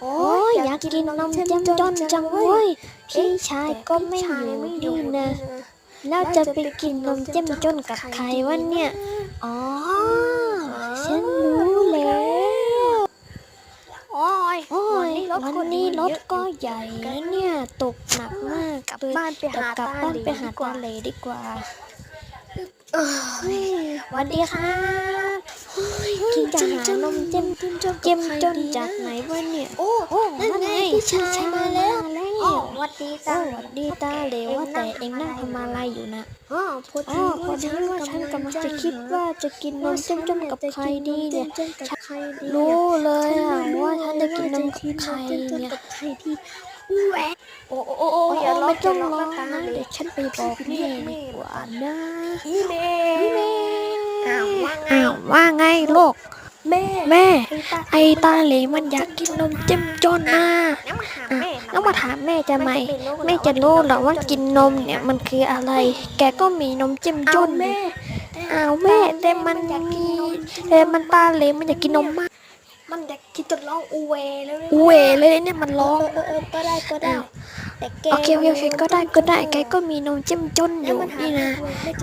โอ้ยอยากกินนมเจ้มจนจังเว้ยพี่ชายก็ไม่อยู่นี่นะแล้วจะไปกินนมเจ้มจนกับใครวะเนี่ย อ๋อ ฉันรู้แล้ว โอ้ยโอ้ยวัวันนนี้นี้รรถถก็ก็ใหญ่นะเนี่ยตกหนักมากกลับเลยบ้านไปเดี๋ยวหากลับตาบ้านหลีไปหาดีกว่าตาเหลดีกว่าเออสวัสดีค่ะ กินจะหานมเจ้มเจ้มจนจากไหนวะเนี่ย โอ้โอ้นั่นไงพี่ชายมาแล้วมาอ๋อแล้วหวัดดีสจ้าวัสดีตาเหลวว่าแต่เองนั่งทำอะไรอยู่นะอ๋อพออ๋ดีอพอดีว่าฉันกำลังจะคิดว่าจะกินนมเจ้มจนกับใครดีเนี่ยกับใครดีรู้เลยอะว่าฉันจะกินนมกับใครเนี่ยกับใครที่แหวะโอ้โอ้โอ้โอ้อย่าร้องไม่ต้องร้องนะเดี๋ยวฉันไปบอกแม่ดีกว่านะอีเมพี่แม่ วว่าไงลูกแม่แม่ไอ้ตาไอตาเหลมันอยากกินนมเจ้มจนนะแล้วมาหาอะแม่แล้วมาถามแม่จะไหมแม่จะรู้เหรอว่ากินนมเนี่ยมันคืออะไร แกก็มีนมเจ้มจเอานแม่อ้าวแม่แต่มันมีแต่มันตาเหลมันอยากกินนมมากมันอยากกินจนร้องอูเวแล้วเนี่ยเวเลยเนี่ยมันร้องเออเออก็ได้ก็ได้แต่แก โอเคโอเคโอเคก็ได้ก็ได้ แกก็มีนมเจ้มจนอยู่นี่นะ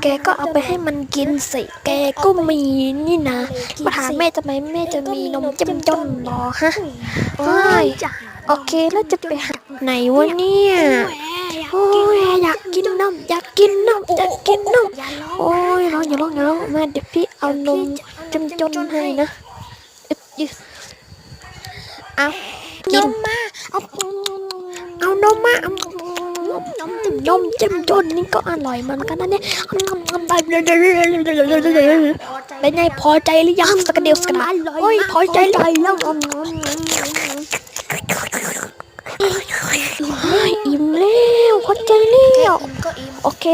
แกก็เอาไปให้มันกินสิ แกก็มีนี่นะ มาถามแม่ทำไมแม่จะมีนมเจ้มจนหรอฮะเอ้ยจ้ะโอเคแล้วจะไปหาไหนวะเนี่ย โอ้ยอยากกินนมอยากกินนมอยากกินนมอย่าร้องโอ้ยร้องอย่าร้องอย่าร้องมาเดี๋ยวพี่เอานมเจ้มจนให้นะอึ๊บยึเอานกินมมาเอาเอา นมอานมจิ้มนมจิ้มจนนี่ก็อร่อยเหมือนกันนะเนี่ยเป็นไงพอใจหรือยังสกเดียวสกดาโอ้ยพอใจแล้วเฮ้ยอิ่มแล้วพอใจแล้วโอเค